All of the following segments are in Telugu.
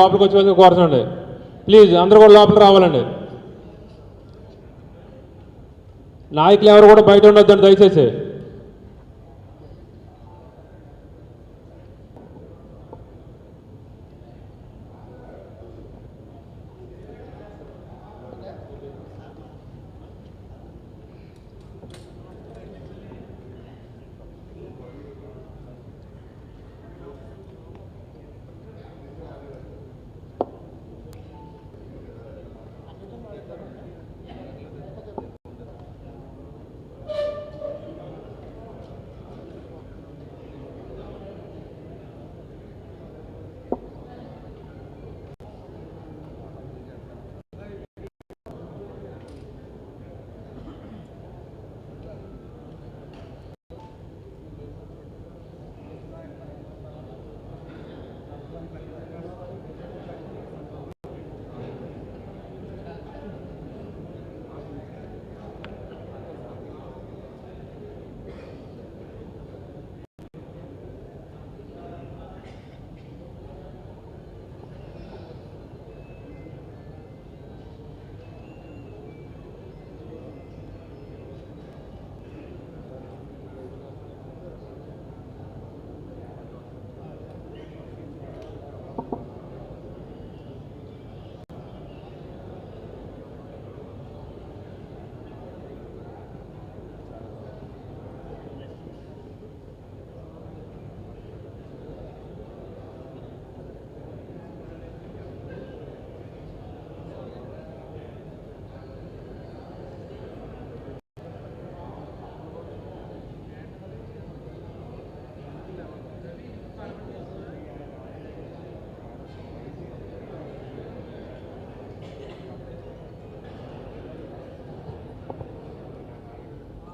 లోపలికి వచ్చి కోరుతుండండి ప్లీజ్ అందరూ కూడా లోపలికి రావాలండి. నాయకులు ఎవరు కూడా బయట ఉండొద్దండి దయచేసి.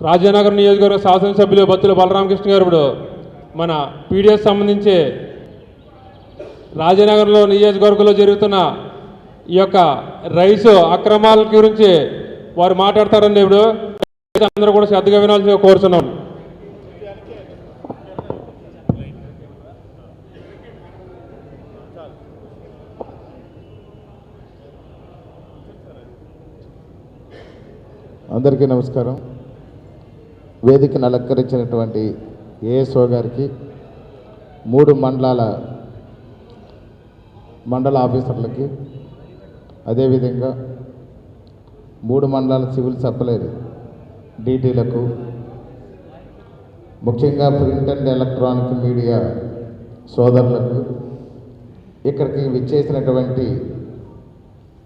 రాజానగర్ నియోజకవర్గ శాసనసభ్యులు బత్తుల బలరామకృష్ణ గారు ఇప్పుడు మన పీడిఎస్ సంబంధించి రాజానగర్లో నియోజకవర్గంలో జరుగుతున్న ఈ యొక్క రైసు అక్రమాల గురించి వారు మాట్లాడతారండి ఇప్పుడు. అందరూ కూడా శ్రద్ధగా వినాల్సి కోరుతున్నాం అందరికీ నమస్కారం. వేదికను అలంకరించినటువంటి ఏఎస్ఓ గారికి మూడు మండలాల మండల ఆఫీసర్లకి అదేవిధంగా మూడు మండలాల సివిల్ సప్లై డీటీలకు ముఖ్యంగా ప్రింట్ అండ్ ఎలక్ట్రానిక్ మీడియా సోదరులకు ఇక్కడికి విచ్చేసినటువంటి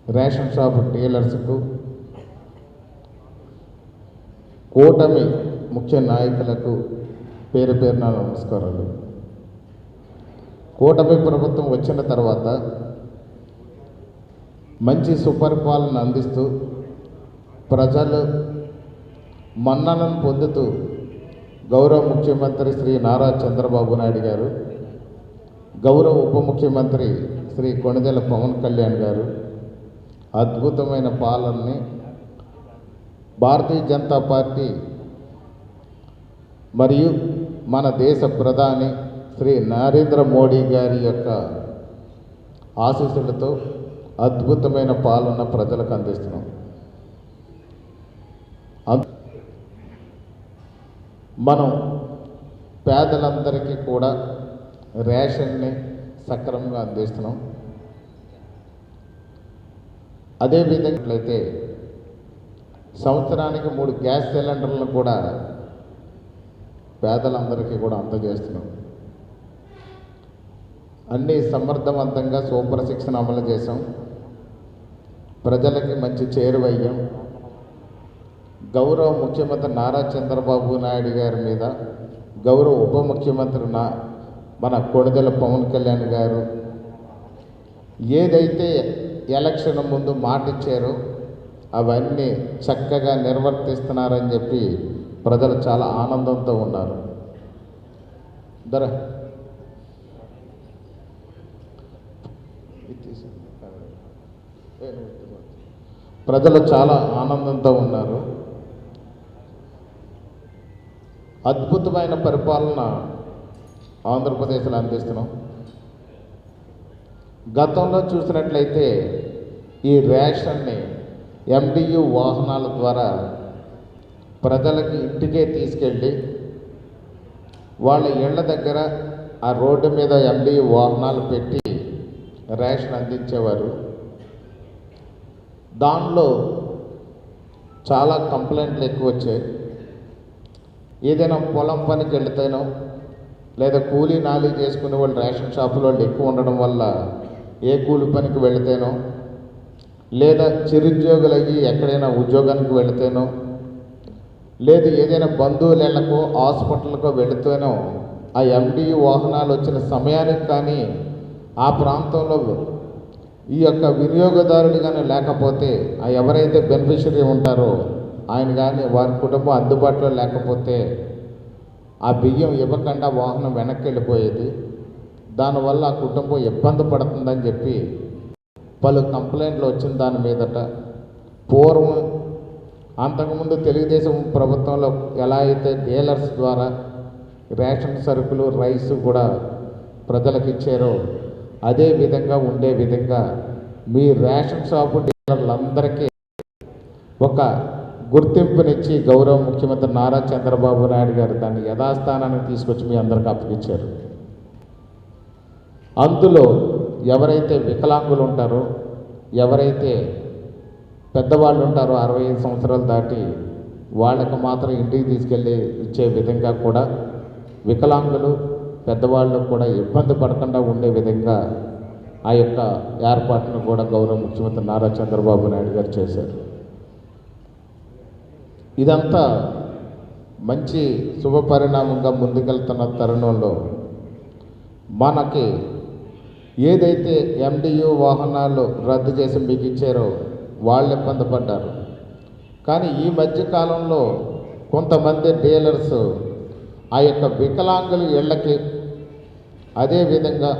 రేషన్ షాప్ డీలర్స్కు కూటమి ముఖ్య నాయకులకు పేరు పేరున నమస్కారాలు. కూటమి ప్రభుత్వం వచ్చిన తర్వాత మంచి సుపరిపాలన అందిస్తూ ప్రజలు మన్నలను పొందుతూ గౌరవ ముఖ్యమంత్రి శ్రీ నారా చంద్రబాబు నాయుడు గారు గౌరవ ఉప ముఖ్యమంత్రి శ్రీ కొణిదెల పవన్ కళ్యాణ్ గారు అద్భుతమైన పాలనని భారతీయ జనతా పార్టీ మరియు మన దేశ ప్రధాని శ్రీ నరేంద్ర మోడీ గారి యొక్క ఆశీస్సులతో అద్భుతమైన పాలన ప్రజలకు అందిస్తున్నాం. మనం పేదలందరికీ కూడా రేషన్ని సక్రమంగా అందిస్తున్నాం. అదేవిధంగా అయితే సంవత్సరానికి మూడు గ్యాస్ సిలిండర్లను కూడా పేదలందరికీ కూడా అందజేస్తున్నాం అన్నీ సమర్థవంతంగా సూపర్ శిక్షణ అమలు చేసాం ప్రజలకి మంచి చేరువయ్యాం. గౌరవ ముఖ్యమంత్రి నారా చంద్రబాబు నాయుడు గారి మీద గౌరవ ఉప ముఖ్యమంత్రి నా మన కొడదల పవన్ కళ్యాణ్ గారు ఏదైతే ఎలక్షన్ ముందు మాట ఇచ్చారో అవన్నీ చక్కగా నిర్వర్తిస్తున్నారని చెప్పి ప్రజలు చాలా ఆనందంతో ఉన్నారు. ధర ప్రజలు చాలా ఆనందంతో ఉన్నారు. అద్భుతమైన పరిపాలన ఆంధ్రప్రదేశ్లో అందిస్తున్నాం. గతంలో చూసినట్లయితే ఈ రేషన్ని ఎండియు వాహనాల ద్వారా ప్రజలకి ఇంటికే తీసుకెళ్ళి వాళ్ళ ఇళ్ళ దగ్గర ఆ రోడ్డు మీద ఎండి వాహనాలు పెట్టి రేషన్ అందించేవారు. దానిలో చాలా కంప్లైంట్లు ఎక్కువ వచ్చాయి. ఏదైనా పొలం పనికి వెళితేనో లేదా కూలీ నాలి చేసుకునే వాళ్ళు రేషన్ షాపులో వాళ్ళు ఎక్కువ ఉండడం వల్ల ఏ కూలి పనికి వెళితేనో లేదా చిరుద్యోగులు అయ్యి ఎక్కడైనా ఉద్యోగానికి వెళితేనో లేదు ఏదైనా బంధువులకో హాస్పిటల్కో వెళుతూనో ఆ ఎండి వాహనాలు వచ్చిన సమయానికి కానీ ఆ ప్రాంతంలో ఈ యొక్క వినియోగదారుడు కానీ లేకపోతే ఆ ఎవరైతే బెనిఫిషరీ ఉంటారో ఆయన కానీ వారి కుటుంబం అందుబాటులో లేకపోతే ఆ బియ్యం ఇవ్వకుండా వాహనం వెనక్కి వెళ్ళిపోయేది దానివల్ల ఆ కుటుంబం ఇబ్బంది పడుతుందని చెప్పి పలు కంప్లైంట్లు వచ్చిన దాని మీదట పూర్వం అంతకుముందు తెలుగుదేశం ప్రభుత్వంలో ఎలా అయితే డీలర్స్ ద్వారా రేషన్ సరుకులు రైస్ కూడా ప్రజలకు ఇచ్చారో అదే విధంగా ఉండే విధంగా మీ రేషన్ షాపు డీలర్లందరికీ ఒక గుర్తింపునిచ్చి గౌరవ ముఖ్యమంత్రి నారా చంద్రబాబు నాయుడు గారు దాన్ని యథాస్థానానికి తీసుకొచ్చి మీ అందరికి అప్పగించారు. అందులో ఎవరైతే వికలాంగులు ఉంటారో ఎవరైతే పెద్దవాళ్ళు ఉంటారు అరవై ఐదు సంవత్సరాలు దాటి వాళ్ళకు మాత్రం ఇంటికి తీసుకెళ్ళి ఇచ్చే విధంగా కూడా వికలాంగులు పెద్దవాళ్ళు కూడా ఇబ్బంది పడకుండా ఉండే విధంగా ఆ యొక్క ఏర్పాటును కూడా గౌరవ ముఖ్యమంత్రి నారా చంద్రబాబు నాయుడు గారు చేశారు. ఇదంతా మంచి శుభ పరిణామంగా ముందుకెళ్తున్న తరుణంలో మనకి ఏదైతే ఎండియు వాహనాలు రద్దు చేసి మీకు ఇచ్చారో వాళ్ళు ఇబ్బంది పడ్డారు. కానీ ఈ మధ్యకాలంలో కొంతమంది డీలర్స్ ఆ యొక్క వికలాంగుల ఇళ్ళకి అదేవిధంగా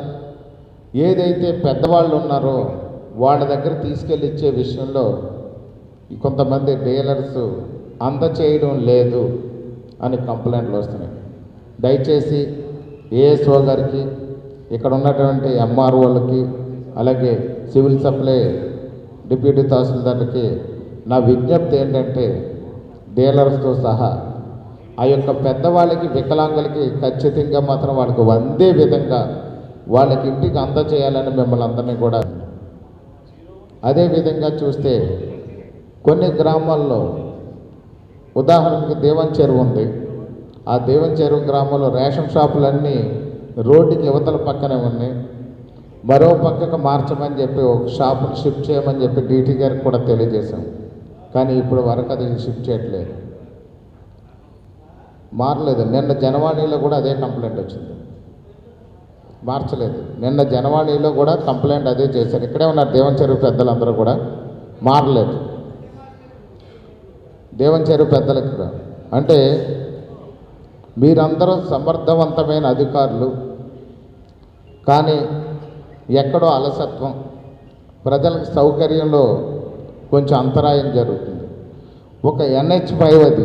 ఏదైతే పెద్దవాళ్ళు ఉన్నారో వాళ్ళ దగ్గర తీసుకెళ్ళి ఇచ్చే విషయంలో కొంతమంది డీలర్స్ అందచేయడం లేదు అని కంప్లైంట్లు వస్తున్నాయి. దయచేసి ఏఎస్ఓ గారికి ఇక్కడ ఉన్నటువంటి ఎంఆర్ఓలకి అలాగే సివిల్ సప్లై డిప్యూటీ తహసీల్దార్కి నా విజ్ఞప్తి ఏంటంటే డీలర్స్తో సహా ఆ యొక్క పెద్దవాళ్ళకి వికలాంగులకి ఖచ్చితంగా మాత్రం వాళ్ళకి వందే విధంగా వాళ్ళకి ఇంటికి అందచేయాలని మిమ్మల్ని అందరినీ కూడా అదేవిధంగా చూస్తే కొన్ని గ్రామాల్లో ఉదాహరణకి దేవన్ చెరువు ఉంది. ఆ దేవన్ చెరువు గ్రామంలో రేషన్ షాపులన్నీ రోడ్డుకి యువతల పక్కనే ఉన్నాయి. మరో పక్కకు మార్చమని చెప్పి ఒక షాపుని షిఫ్ట్ చేయమని చెప్పి డీటీ గారికి కూడా తెలియజేశాం. కానీ ఇప్పుడు వరకు అది షిఫ్ట్ చేయట్లేదు. మారలేదు. నిన్న జనవాణిలో కూడా అదే కంప్లైంట్ వచ్చింది. మార్చలేదు. నిన్న జనవాణిలో కూడా కంప్లైంట్ అదే చేశారు. ఇక్కడే ఉన్నారు దేవన్ చెరువు పెద్దలందరూ కూడా. మారలేదు. దేవన్ చెరువు పెద్దలకు కూడా. అంటే మీరందరూ సమర్థవంతమైన అధికారులు. కానీ ఎక్కడో అలసత్వం. ప్రజలకు సౌకర్యంలో కొంచెం అంతరాయం జరుగుతుంది. ఒక ఎన్హెచ్ ఫైవ్ అది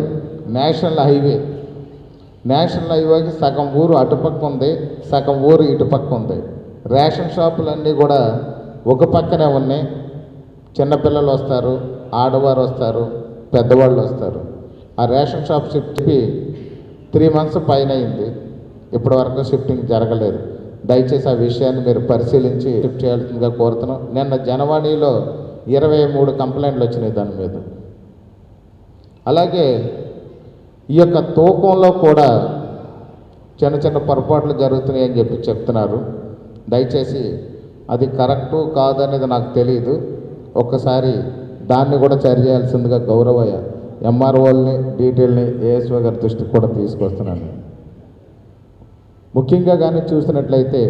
నేషనల్ హైవే. నేషనల్ హైవేకి సగం ఊరు అటుపక్క ఉంది సగం ఊరు ఇటుపక్క ఉంది. రేషన్ షాపులన్నీ కూడా ఒక పక్కనే ఉన్నాయి. చిన్నపిల్లలు వస్తారు ఆడవారు వస్తారు పెద్దవాళ్ళు వస్తారు. ఆ ration shop shift three months పైన అయింది. ఇప్పటి వరకు షిఫ్టింగ్ జరగలేదు. దయచేసి ఆ విషయాన్ని మీరు పరిశీలించి షిఫ్ట్ చేయాల్సిందిగా కోరుతున్నాం. నిన్న జనవాణిలో ఇరవై మూడు కంప్లైంట్లు వచ్చినాయి దాని మీద. అలాగే ఈ యొక్క తూకంలో కూడా చిన్న చిన్న పొరపాట్లు జరుగుతున్నాయి అని చెప్పి చెప్తున్నారు. దయచేసి అది కరెక్టు కాదనేది నాకు తెలియదు ఒక్కసారి దాన్ని కూడా సరి చేయాల్సిందిగా ఎంఆర్ఓల్ని డీటెయిల్ని ఏఎస్ఓ గారి దృష్టికి కూడా తీసుకొస్తున్నాను. ముఖ్యంగా కానీ చూసినట్లయితే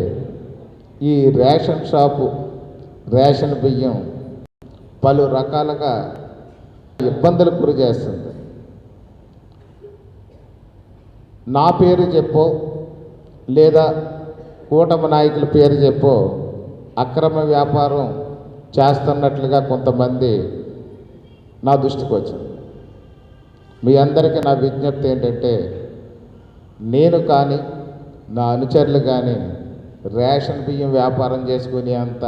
ఈ రేషన్ షాపు రేషన్ బియ్యం పలు రకాలుగా ఇబ్బందులకు గురి చేస్తుంది. నా పేరు చెప్పో లేదా కూటమి నాయకుల పేరు చెప్పో అక్రమ వ్యాపారం చేస్తున్నట్లుగా కొంతమంది నా దృష్టికి వచ్చింది. మీ అందరికీ నా విజ్ఞప్తి ఏంటంటే నేను కానీ నా అనుచరులు కానీ రేషన్ బియ్యం వ్యాపారం చేసుకునే అంత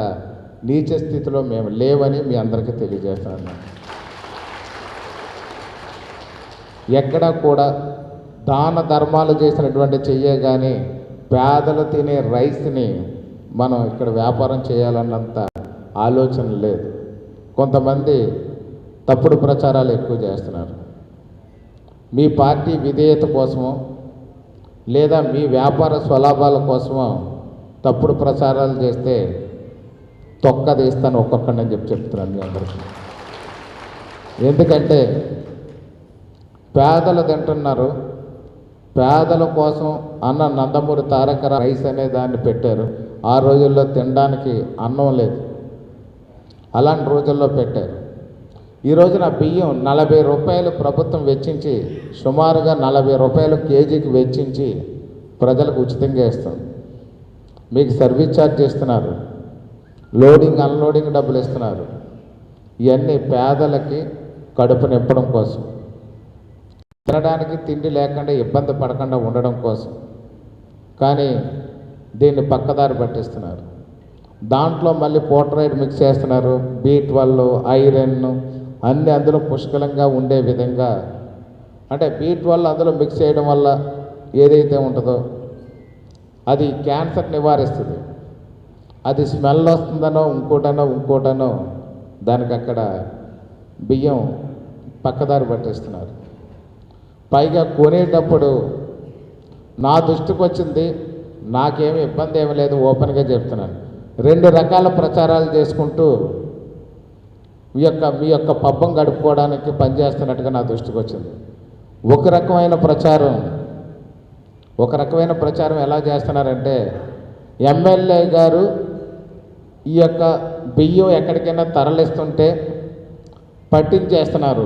నీచ స్థితిలో మేము లేవని మీ అందరికీ తెలియజేస్తాను. ఎక్కడా కూడా దాన ధర్మాలు చేసినటువంటి చెయ్యే కానీ పేదలు తినే రైస్ని మనం ఇక్కడ వ్యాపారం చేయాలన్నంత ఆలోచన లేదు. కొంతమంది తప్పుడు ప్రచారాలు ఎక్కువ చేస్తున్నారు. మీ పార్టీ విధేయత కోసమో లేదా మీ వ్యాపార స్వలాభాల కోసమో తప్పుడు ప్రచారాలు చేస్తే తొక్క తీస్తాను ఒక్కొక్కడిని చెప్పి చెప్తున్నాను మీ అందరికీ. ఎందుకంటే పేదలు తింటున్నారు పేదల కోసం అన్న నందమూరి తారక రైస్ అనే దాన్ని పెట్టారు. ఆ రోజుల్లో తినడానికి అన్నం లేదు. అలాంటి రోజుల్లో పెట్టారు. ఈ రోజున బియ్యం నలభై రూపాయలు ప్రభుత్వం వెచ్చించి సుమారుగా నలభై రూపాయలు కేజీకి వెచ్చించి ప్రజలకు ఉచితంగా ఇస్తుంది మీకు సర్వీస్ ఛార్జ్ ఇస్తున్నారు లోడింగ్ అన్లోడింగ్ డబ్బులు ఇస్తున్నారు. ఇవన్నీ పేదలకి కడుపు నింపడం కోసం. తినడానికి తిండి లేకుండా ఇబ్బంది పడకుండా ఉండడం కోసం. కానీ దీన్ని పక్కదారి పట్టిస్తున్నారు. దాంట్లో మళ్ళీ పోట్రైడ్ మిక్స్ చేస్తున్నారు. బీ ట్వెల్వ్ ఐరన్ అన్నీ అందులో పుష్కలంగా ఉండే విధంగా. అంటే బీట్ వల్ల అందులో మిక్స్ చేయడం వల్ల ఏదైతే ఉంటుందో అది క్యాన్సర్ నివారిస్తుంది. అది స్మెల్ వస్తుందనో ఇంకోటనో ఇంకోటనో దానికి అక్కడ బియ్యం పక్కదారి పట్టిస్తున్నారు. పైగా కొనేటప్పుడు నా దృష్టికి వచ్చింది నాకేమి ఇబ్బంది ఏమి లేదు ఓపెన్గా చెప్తున్నాను. రెండు రకాల ప్రచారాలు చేసుకుంటూ మీ యొక్క మీ యొక్క పబ్బం గడుపుకోవడానికి పనిచేస్తున్నట్టుగా నా దృష్టికి వచ్చింది. ఒక రకమైన ప్రచారం ఒక రకమైన ప్రచారం ఎలా చేస్తున్నారంటే ఎమ్మెల్యే గారు ఈ యొక్క బియ్యం ఎక్కడికైనా తరలిస్తుంటే పట్టించేస్తున్నారు.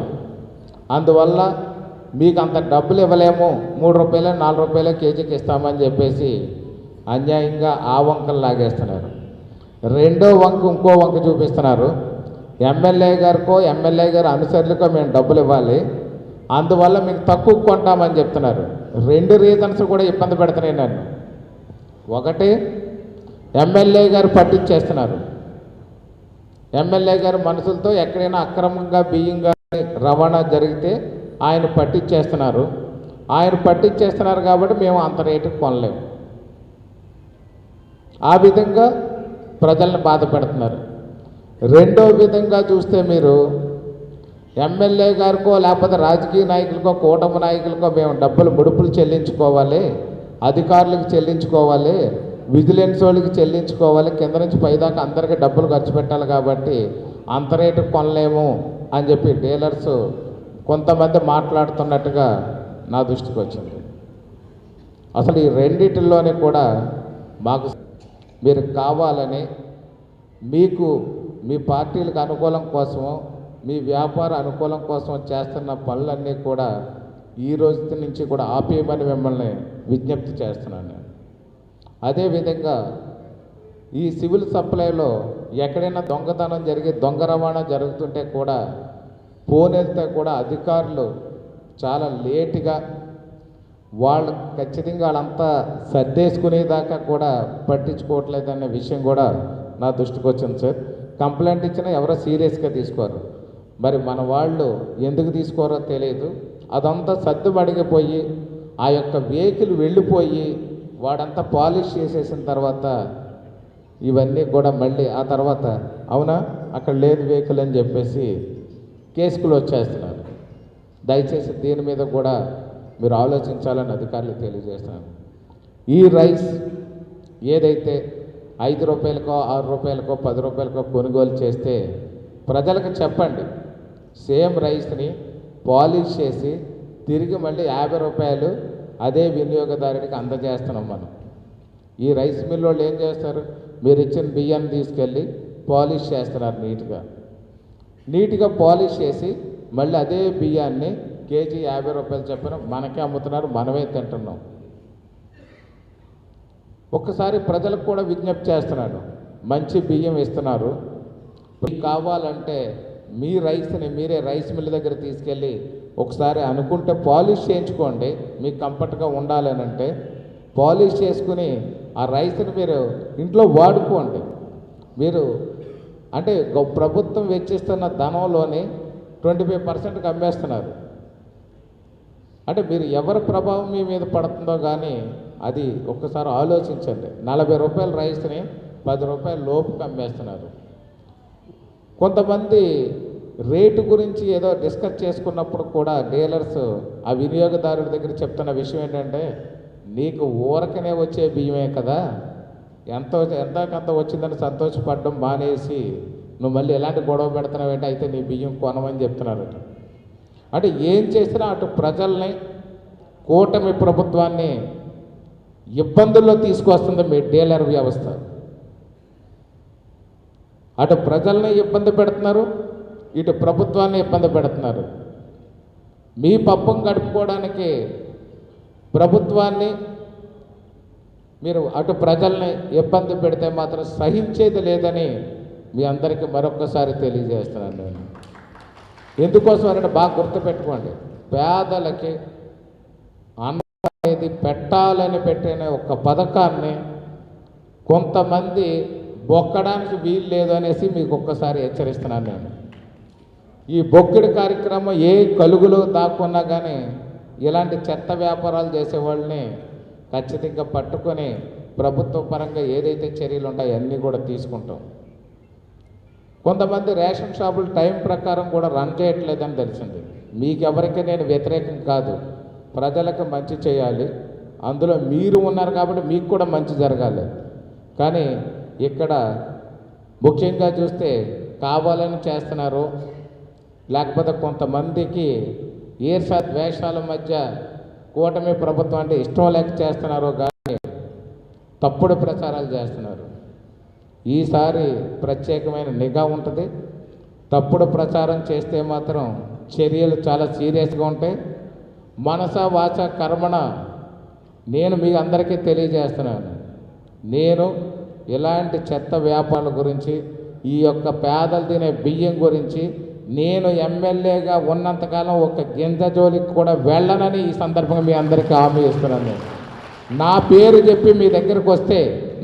అందువల్ల మీకు అంత డబ్బులు ఇవ్వలేము మూడు రూపాయలు నాలుగు రూపాయలు కేజీకి ఇస్తామని చెప్పేసి అన్యాయంగా ఆ వంకలు లాగేస్తున్నారు. రెండో వంక ఇంకో వంక చూపిస్తున్నారు. ఎమ్మెల్యే గారికో ఎమ్మెల్యే గారి అనుసరులకో మేము డబ్బులు ఇవ్వాలి. అందువల్ల మీకు తక్కువ కొంటామని చెప్తున్నారు. రెండు రీజన్స్ కూడా ఇబ్బంది పెడుతున్నాయి నన్ను. ఒకటి ఎమ్మెల్యే గారు పట్టించేస్తున్నారు. ఎమ్మెల్యే గారు మనుషులతో ఎక్కడైనా అక్రమంగా బియ్యం కానీ రవాణా జరిగితే ఆయన పట్టించేస్తున్నారు. ఆయన పట్టించేస్తున్నారు కాబట్టి మేము అంత రేటుకి కొనలేము. ఆ విధంగా ప్రజలను బాధ పెడుతున్నారు. రెండో విధంగా చూస్తే మీరు ఎమ్మెల్యే గారికో లేకపోతే రాజకీయ నాయకులకో కూటమి నాయకులకో మేము డబ్బులు ముడుపులు చెల్లించుకోవాలి అధికారులకు చెల్లించుకోవాలి విజిలెన్స్ వాళ్ళకి చెల్లించుకోవాలి కింద నుంచి పైదాకా అందరికీ డబ్బులు ఖర్చు పెట్టాలి కాబట్టి అంత రేటు కొనలేము అని చెప్పి డీలర్స్ కొంతమంది మాట్లాడుతున్నట్టుగా నా దృష్టికి వచ్చింది. అసలు ఈ రెండిటిల్లోనే కూడా మాకు మీరు కావాలని మీకు మీ పార్టీలకు అనుకూలం కోసం మీ వ్యాపార అనుకూలం కోసం చేస్తున్న పనులన్నీ కూడా ఈ రోజు నుంచి కూడా ఆపేయమని మిమ్మల్ని విజ్ఞప్తి చేస్తున్నాను నేను. అదేవిధంగా ఈ సివిల్ సప్లైలో ఎక్కడైనా దొంగతనం జరిగి దొంగ రవాణా జరుగుతుంటే కూడా ఫోన్ వెళ్తే కూడా అధికారులు చాలా లేటుగా వాళ్ళు ఖచ్చితంగా వాళ్ళంతా సర్దేసుకునేదాకా కూడా పట్టించుకోవట్లేదనే విషయం కూడా నా దృష్టికి వచ్చింది సార్. కంప్లైంట్ ఇచ్చినా ఎవరో సీరియస్గా తీసుకోరు. మరి మన వాళ్ళు ఎందుకు తీసుకోరో తెలియదు అదంతా సర్దుబడిగిపోయి ఆ యొక్క వెహికల్ వెళ్ళిపోయి వాడంతా పాలిష్ చేసేసిన తర్వాత ఇవన్నీ కూడా మళ్ళీ ఆ తర్వాత అవునా? అక్కడ లేదు వెహికల్ అని చెప్పేసి కేసుకులు వచ్చేస్తున్నారు. దయచేసి దీని మీద కూడా మీరు ఆలోచించాలని అధికారులు తెలియజేస్తున్నారు. ఈ రైస్ ఏదైతే ఐదు రూపాయలకో ఆరు రూపాయలకో పది రూపాయలకో కొనుగోలు చేస్తే ప్రజలకు చెప్పండి. సేమ్ రైస్ని పాలిష్ చేసి తిరిగి మళ్ళీ యాభై రూపాయలు అదే వినియోగదారుడికి అందజేస్తున్నాం మనం. ఈ రైస్ మిల్ వాళ్ళు ఏం చేస్తారు? మీరు ఇచ్చిన బియ్యాన్ని తీసుకెళ్ళి పాలిష్ చేస్తున్నారు నీట్గా. నీట్గా పాలిష్ చేసి మళ్ళీ అదే బియ్యాన్ని కేజీ యాభై రూపాయలు చెప్పిన మనకే అమ్ముతున్నారు మనమే తింటున్నాం. ఒక్కసారి ప్రజలకు కూడా విజ్ఞప్తి చేస్తున్నాను. మంచి బియ్యం ఇస్తున్నారు. మీకు కావాలంటే మీ రైస్ని మీరే రైస్ మిల్ దగ్గర తీసుకెళ్ళి ఒకసారి అనుకుంటే పాలిష్ చేయించుకోండి. మీకు కంఫర్ట్గా ఉండాలని అంటే పాలిష్ చేసుకుని ఆ రైస్ని మీరు ఇంట్లో వాడుకోండి. మీరు అంటే ప్రభుత్వం వెచ్చిస్తున్న ధనంలోని ట్వంటీ ఫైవ్ పర్సెంట్కి అమ్మేస్తున్నారు. అంటే మీరు ఎవరి ప్రభావం మీ మీద పడుతుందో కానీ అది ఒక్కసారి ఆలోచించండి. నలభై రూపాయల రైస్ని పది రూపాయల లోపుకి అమ్మేస్తున్నారు. కొంతమంది రేటు గురించి ఏదో డిస్కస్ చేసుకున్నప్పుడు కూడా డీలర్స్ ఆ వినియోగదారుడి దగ్గర చెప్తున్న విషయం ఏంటంటే నీకు ఊరకనే వచ్చే బియ్యమే కదా. ఎంతో ఎంతకంత వచ్చిందని సంతోషపడడం మానేసి నువ్వు మళ్ళీ ఎలాంటి గొడవ పెడుతున్నావేంటి? అయితే నీ బియ్యం కొనమని చెప్తున్నారట. అంటే ఏం చేసినా అటు ప్రజల్ని కూటమి ప్రభుత్వాన్ని ఇబ్బందుల్లో తీసుకొస్తుంది మీ డీలర్ వ్యవస్థ. అటు ప్రజల్ని ఇబ్బంది పెడుతున్నారు ఇటు ప్రభుత్వాన్ని ఇబ్బంది పెడుతున్నారు. మీ పప్పం గడుపుకోవడానికి ప్రభుత్వాన్ని మీరు అటు ప్రజల్ని ఇబ్బంది పెడితే మాత్రం సహించేది లేదని మీ అందరికీ మరొక్కసారి తెలియజేస్తున్నాను నేను. ఎందుకోసం అంటే బాగా గుర్తుపెట్టుకోండి. పేదలకి అనేది పెట్టాలని పెట్టిన ఒక పథకాన్ని కొంతమంది బొక్కడానికి వీలు లేదు అనేసి మీకు ఒక్కసారి హెచ్చరిస్తున్నాను నేను. ఈ బొక్కిడి కార్యక్రమం ఏ కలుగులో దాక్కున్నా కానీ ఇలాంటి చెత్త వ్యాపారాలు చేసే వాళ్ళని ఖచ్చితంగా పట్టుకొని ప్రభుత్వ పరంగా ఏదైతే చర్యలు ఉంటాయో అన్నీ కూడా తీసుకుంటాం. కొంతమంది రేషన్ షాపులు టైం ప్రకారం కూడా రన్ చేయట్లేదని తెలిసింది. మీకెవరికి నేను వ్యతిరేకం కాదు. ప్రజలకు మంచి చేయాలి. అందులో మీరు ఉన్నారు కాబట్టి మీకు కూడా మంచి జరగాలి. కానీ ఇక్కడ ముఖ్యంగా చూస్తే కావాలని చేస్తున్నారు. లేకపోతే కొంతమందికి ఈర్ష ద్వేషాల మధ్య కూటమి ప్రభుత్వం అంటే ఇష్టం లేక చేస్తున్నారు కానీ తప్పుడు ప్రచారాలు చేస్తున్నారు. ఈసారి ప్రత్యేకమైన నిఘా ఉంటుంది. తప్పుడు ప్రచారం చేస్తే మాత్రం చర్యలు చాలా సీరియస్గా ఉంటాయి. మనస వాచ కర్మణ నేను మీ అందరికీ తెలియజేస్తున్నాను. నేను ఇలాంటి చెత్త వ్యాపారాల గురించి ఈ యొక్క పేదలు తినే బియ్యం గురించి నేను ఎమ్మెల్యేగా ఉన్నంతకాలం ఒక గింజ జోలికి కూడా వెళ్ళనని ఈ సందర్భంగా మీ అందరికీ హామీ ఇస్తున్నాను. నా పేరు చెప్పి మీ దగ్గరకు వస్తే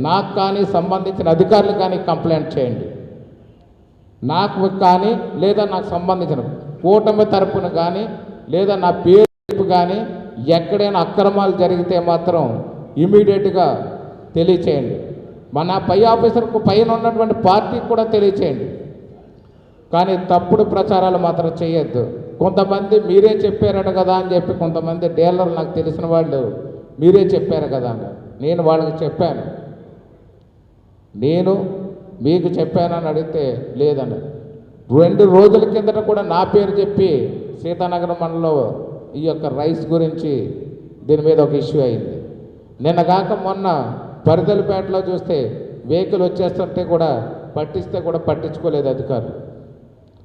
నాకు కానీ సంబంధించిన అధికారులు కానీ కంప్లైంట్ చేయండి. నాకు కానీ లేదా నాకు సంబంధించిన కూటమి తరపున కానీ లేదా నా పేరు కానీ ఎక్కడైనా అక్రమాలు జరిగితే మాత్రం ఇమీడియట్గా తెలియచేయండి. మన పై ఆఫీసర్కు పైన ఉన్నటువంటి పార్టీకి కూడా తెలియచేయండి. కానీ తప్పుడు ప్రచారాలు మాత్రం చేయొద్దు. కొంతమంది మీరే చెప్పారట కదా అని చెప్పి కొంతమంది డీలర్లు నాకు తెలిసిన వాళ్ళు మీరే చెప్పారు కదా అని. నేను వాళ్ళకి చెప్పాను. నేను మీకు చెప్పానని అడిగితే లేదని రెండు రోజుల కిందట కూడా నా పేరు చెప్పి సీతానగరం మండలంలో ఈ యొక్క రైస్ గురించి దీని మీద ఒక ఇష్యూ అయింది. నిన్న కాక మొన్న పరిదలపేటలో చూస్తే వెహికల్ వచ్చేస్తుంటే కూడా పట్టిస్తే కూడా పట్టించుకోలేదు అధికారులు.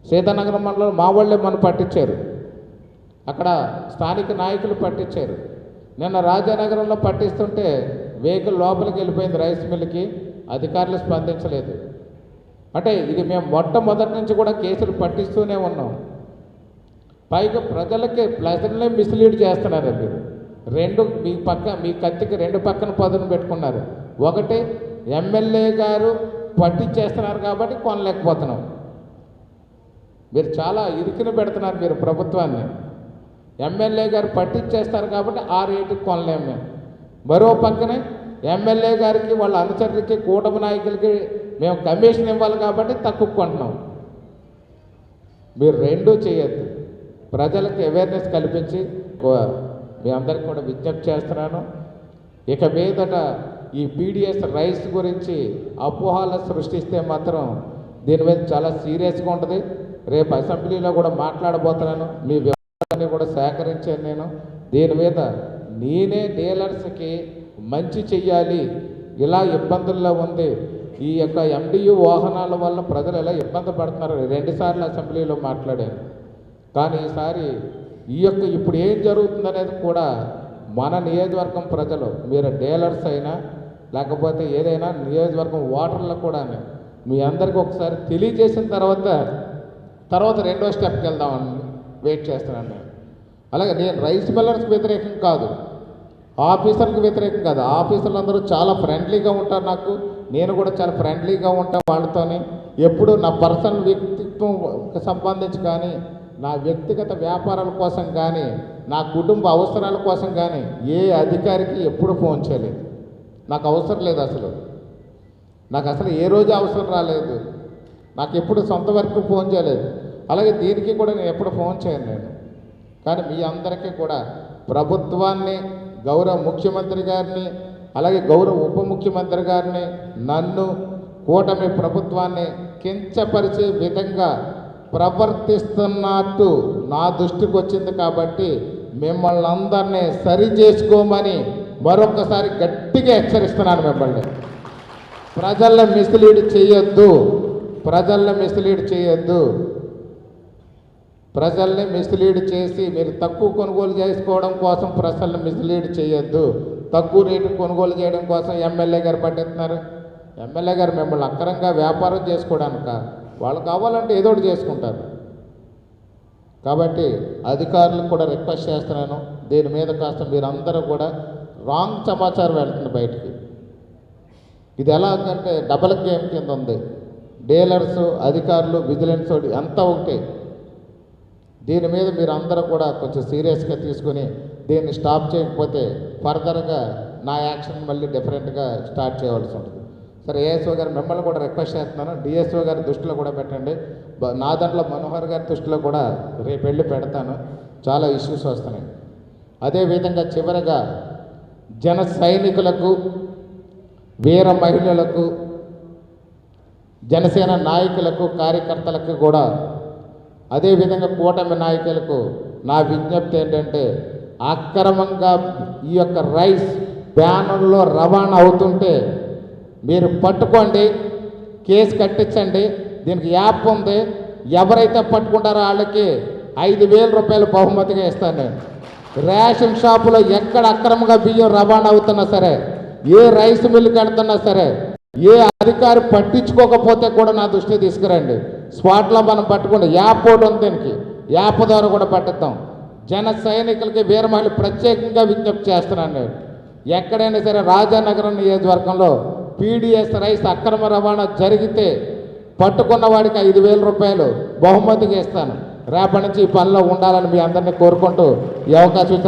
సీతానగరం మండలంలో మా వాళ్ళే మనం పట్టించారు. అక్కడ స్థానిక నాయకులు పట్టించారు. నిన్న రాజానగరంలో పట్టిస్తుంటే వెహికల్ లోపలికి వెళ్ళిపోయింది రైస్ మిల్కి అధికారులు స్పందించలేదు. అంటే ఇది మేము మొట్టమొదటి నుంచి కూడా కేసులు పట్టిస్తూనే ఉన్నాం. పైగా ప్రజలకి ప్రజలనే మిస్లీడ్ చేస్తున్నారు మీరు రెండు మీ పక్క మీ కత్తికి రెండు పక్కన పదును పెట్టుకున్నారు. ఒకటి ఎమ్మెల్యే గారు పట్టించేస్తున్నారు కాబట్టి కొనలేకపోతున్నాం. మీరు చాలా ఇరికిన పెడుతున్నారు మీరు ప్రభుత్వాన్ని. ఎమ్మెల్యే గారు పట్టించేస్తారు కాబట్టి ఆ రేటుకి కొనలేము మేము. మరో పక్కనే ఎమ్మెల్యే గారికి వాళ్ళ అనుచరులకి కూటమి నాయకులకి మేము కమిషన్ ఇవ్వాలి కాబట్టి తక్కువ కొంటున్నాం. మీరు రెండూ చేయొద్దు. ప్రజలకు అవేర్నెస్ కల్పించి మీ అందరికి కూడా విజ్ఞప్తి చేస్తున్నాను. ఇక మీదట ఈ పీడిఎస్ రైస్ గురించి అపోహాలు సృష్టిస్తే మాత్రం దీని మీద చాలా సీరియస్గా ఉంటుంది. రేపు అసెంబ్లీలో కూడా మాట్లాడబోతున్నాను. మీ వివరాన్ని కూడా సేకరించాను నేను. దీని మీద నేనే డీలర్స్కి మంచి చెయ్యాలి. ఇలా ఇబ్బందుల్లో ఉంది. ఈ యొక్క ఎండియు వాహనాల వల్ల ప్రజలు ఎలా ఇబ్బంది పడుతున్నారు రెండుసార్లు అసెంబ్లీలో మాట్లాడాను. కానీ ఈసారి ఈ యొక్క ఇప్పుడు ఏం జరుగుతుందనేది కూడా మన నియోజకవర్గం ప్రజలు మీరు డీలర్స్ అయినా లేకపోతే ఏదైనా నియోజకవర్గం ఓటర్లకు కూడా మీ అందరికీ ఒకసారి తెలియజేసిన తర్వాత తర్వాత రెండో స్టెప్కి వెళ్దామని వెయిట్ చేస్తున్నాను నేను. అలాగే నేను రైస్ మిల్లర్స్కి వ్యతిరేకం కాదు ఆఫీసర్కి వ్యతిరేకం కాదు. ఆఫీసర్లు అందరూ చాలా ఫ్రెండ్లీగా ఉంటారు నాకు. నేను కూడా చాలా ఫ్రెండ్లీగా ఉంటాను వాళ్ళతోని. ఎప్పుడు నా పర్సనల్ వ్యక్తిత్వం సంబంధించి కానీ నా వ్యక్తిగత వ్యాపారాల కోసం కానీ నా కుటుంబ అవసరాల కోసం కానీ ఏ అధికారికి ఎప్పుడు ఫోన్ చేయలేదు. నాకు అవసరం లేదు అసలు. నాకు అసలు ఏ రోజు అవసరం రాలేదు. నాకు ఎప్పుడు సొంత వరకు ఫోన్ చేయలేదు. అలాగే దీనికి కూడా నేను ఎప్పుడు ఫోన్ చేయను నేను. కానీ మీ అందరికీ కూడా ప్రభుత్వాన్ని గౌరవ ముఖ్యమంత్రి గారిని అలాగే గౌరవ ఉప ముఖ్యమంత్రి గారిని నన్ను కూటమి ప్రభుత్వాన్ని కించపరిచే విధంగా ప్రవర్తిస్తున్నట్టు నా దృష్టికి వచ్చింది కాబట్టి మిమ్మల్ని అందరినీ సరి చేసుకోమని మరొకసారి గట్టిగా హెచ్చరిస్తున్నాను మిమ్మల్ని. ప్రజల్ని మిస్లీడ్ చేయొద్దు. ప్రజల్ని మిస్లీడ్ చేయొద్దు. ప్రజల్ని మిస్లీడ్ చేసి మీరు తక్కువ కొనుగోలు చేసుకోవడం కోసం ప్రజల్ని మిస్లీడ్ చేయొద్దు. తక్కువ రేటు కొనుగోలు చేయడం కోసం ఎమ్మెల్యే గారు పట్టిస్తున్నారు. ఎమ్మెల్యే గారు మిమ్మల్ని అక్కరంగా వ్యాపారం చేసుకోవడానిక? వాళ్ళు కావాలంటే ఏదో ఒకటి చేసుకుంటారు. కాబట్టి అధికారులకు కూడా రిక్వెస్ట్ చేస్తున్నాను. దీని మీద కాస్త మీరందరూ కూడా రాంగ్ సమాచారం వెళ్తుంది బయటికి. ఇది ఎలా ఉందంటే డబల్ గేమ్ కింద ఉంది. డీలర్స్ అధికారులు విజిలెన్స్ అంతా ఒకటే. దీని మీద మీరు అందరూ కూడా కొంచెం సీరియస్గా తీసుకుని దీన్ని స్టాప్ చేయకపోతే ఫర్దర్గా నా యాక్షన్ మళ్ళీ డిఫరెంట్గా స్టార్ట్ చేయవలసి ఉంటుంది. సరే ఏఎస్ఓ గారు మిమ్మల్ని కూడా రిక్వెస్ట్ చేస్తున్నాను. డిఎస్ఓ గారి దృష్టిలో కూడా పెట్టండి. నా దాంట్లో మనోహర్ గారి దృష్టిలో కూడా రేపు వెళ్ళి పెడతాను. చాలా ఇష్యూస్ వస్తున్నాయి. అదేవిధంగా చివరగా జన సైనికులకు వీర మహిళలకు జనసేన నాయకులకు కార్యకర్తలకు కూడా అదేవిధంగా కూటమి నాయకులకు నా విజ్ఞప్తి ఏంటంటే అక్రమంగా ఈ యొక్క రైస్ బ్యానర్లో రవాణా అవుతుంటే మీరు పట్టుకోండి కేసు కట్టించండి దీనికి యాప్ ఉంది. ఎవరైతే పట్టుకుంటారో వాళ్ళకి ఐదు వేల రూపాయలు బహుమతిగా ఇస్తాను నేను. రేషన్ షాపులో ఎక్కడ అక్రమంగా బియ్యం రవాణా అవుతున్నా సరే ఏ రైస్ మిల్లు కడుతున్నా సరే ఏ అధికారి పట్టించుకోకపోతే కూడా నా దృష్టి తీసుకురండి. స్పాట్లో మనం పట్టుకుంటే యాప్ ఒకటి ఉంది దీనికి. యాప్ ద్వారా కూడా పట్టిద్దాం. జన సైనికులకి వీరమహిళ ప్రత్యేకంగా విజ్ఞప్తి చేస్తున్నాను నేను. ఎక్కడైనా సరే రాజానగరం నియోజకవర్గంలో పీడిఎస్ రైస్ అక్రమ రవాణా జరిగితే పట్టుకున్న వాడికి ఐదు వేల రూపాయలు బహుమతిగా ఇస్తాను. రేపటి నుంచి ఈ పనిలో ఉండాలని మీ అందరినీ కోరుకుంటూ ఈ అవకాశం